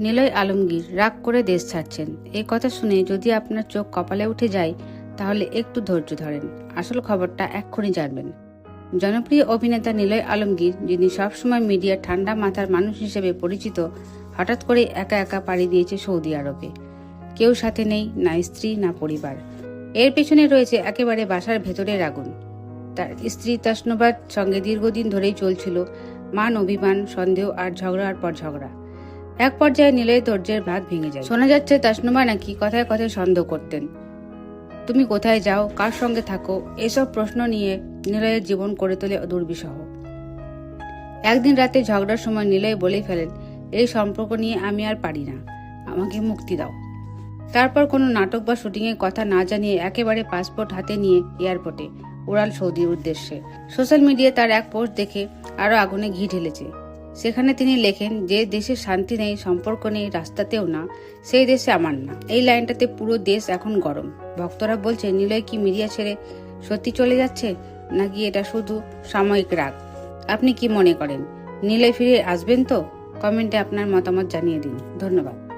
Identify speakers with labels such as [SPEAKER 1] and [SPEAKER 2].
[SPEAKER 1] নিলয় আলমগীর রাগ করে দেশ ছাড়ছেন। এই কথা শুনে যদি আপনার চোখ কপালে উঠে যায়, তাহলে একটু ধৈর্য ধরেন। আসল খবরটা এক্ষুনি জানবেন। জনপ্রিয় অভিনেতা নিলয় আলমগীর, যিনি সবসময় মিডিয়ার ঠান্ডা মাথার মানুষ হিসেবে পরিচিত, হঠাৎ করে একা একা পাড়ি দিয়েছে সৌদি আরবে। কেউ সাথে নেই, না স্ত্রী, না পরিবার। এর পেছনে রয়েছে একেবারে বাসার ভেতরের আগুন। তার স্ত্রী তাসনুবার সঙ্গে দীর্ঘদিন ধরেই চলছিল মান অভিমান সন্দেহ আর ঝগড়ার পর ঝগড়া। এক পর্যায়ে নিলয় ধৈর্যের ভাত ভেঙে যায়। শোনা যাচ্ছে, তাসনুমা নাকি কথায় কথায় সন্দেহ করতেন। তুমি কোথায় যাও, কার সঙ্গে থাকো, এসব প্রশ্ন নিয়ে নিলয়ের জীবন করে তোলে দুর্বিষহ। একদিন রাতে ঝগড়ার সময় নিলয় বলেই ফেলেন, এই সম্পর্ক নিয়ে আমি আর পারি না, আমাকে মুক্তি দাও। তারপর কোনো নাটক বা শুটিংয়ের কথা না জানিয়ে একেবারে পাসপোর্ট হাতে নিয়ে এয়ারপোর্টে, উড়াল সৌদির উদ্দেশ্যে। সোশ্যাল মিডিয়ায় তার এক পোস্ট দেখে আরও আগুনে ঘি ঢেলেছে। সেখানে তিনি লেখেন, যে দেশে শান্তি নেই, সম্পর্ক নেই, রাস্তাতেও না, সেই দেশে আমার না। এই লাইনটাতে পুরো দেশ এখন গরম। ভক্তরা বলছে, নিলয় কি মিডিয়া ছেড়ে সত্যি চলে যাচ্ছে? নাকি এটা শুধু সাময়িক রাগ? আপনি কি মনে করেন? নিলয় ফিরে আসবেন তো? কমেন্টে আপনার মতামত জানিয়ে দিন। ধন্যবাদ।